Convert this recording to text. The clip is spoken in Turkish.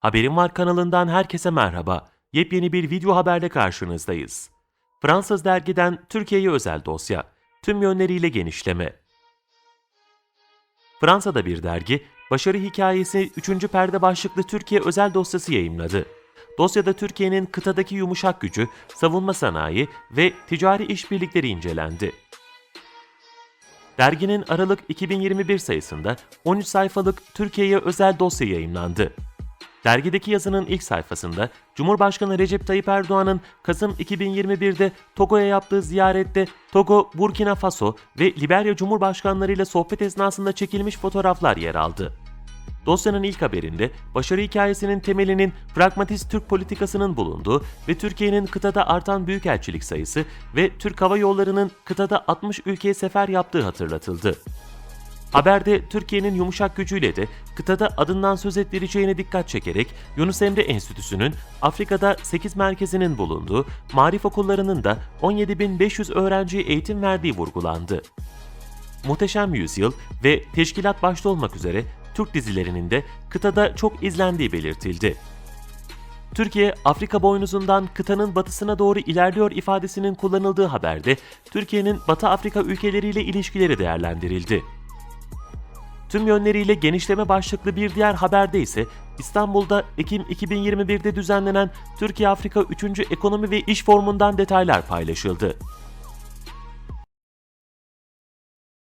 Haberim Var kanalından herkese merhaba. Yepyeni bir video haberle karşınızdayız. Fransız dergiden Türkiye'ye özel dosya. Tüm yönleriyle genişleme. Fransa'da bir dergi, başarı hikayesi 3. perde başlıklı Türkiye özel dosyası yayımladı. Dosyada Türkiye'nin kıtadaki yumuşak gücü, savunma sanayi ve ticari işbirlikleri incelendi. Derginin Aralık 2021 sayısında 13 sayfalık Türkiye'ye özel dosya yayımlandı. Dergideki yazının ilk sayfasında Cumhurbaşkanı Recep Tayyip Erdoğan'ın Kasım 2021'de Togo'ya yaptığı ziyarette Togo, Burkina Faso ve Liberya Cumhurbaşkanlarıyla sohbet esnasında çekilmiş fotoğraflar yer aldı. Dosyanın ilk haberinde başarı hikayesinin temelinin pragmatist Türk politikasının bulunduğu ve Türkiye'nin kıtada artan büyükelçilik sayısı ve Türk Hava Yolları'nın kıtada 60 ülkeye sefer yaptığı hatırlatıldı. Haberde Türkiye'nin yumuşak gücüyle de kıtada adından söz ettireceğine dikkat çekerek Yunus Emre Enstitüsü'nün Afrika'da 8 merkezinin bulunduğu, marif okullarının da 17.500 öğrenciye eğitim verdiği vurgulandı. Muhteşem Yüzyıl ve Teşkilat başta olmak üzere Türk dizilerinin de kıtada çok izlendiği belirtildi. Türkiye, Afrika boynuzundan kıtanın batısına doğru ilerliyor ifadesinin kullanıldığı haberde Türkiye'nin Batı Afrika ülkeleriyle ilişkileri değerlendirildi. Tüm yönleriyle genişleme başlıklı bir diğer haberde ise İstanbul'da Ekim 2021'de düzenlenen Türkiye-Afrika 3. Ekonomi ve İş Forumu'ndan detaylar paylaşıldı.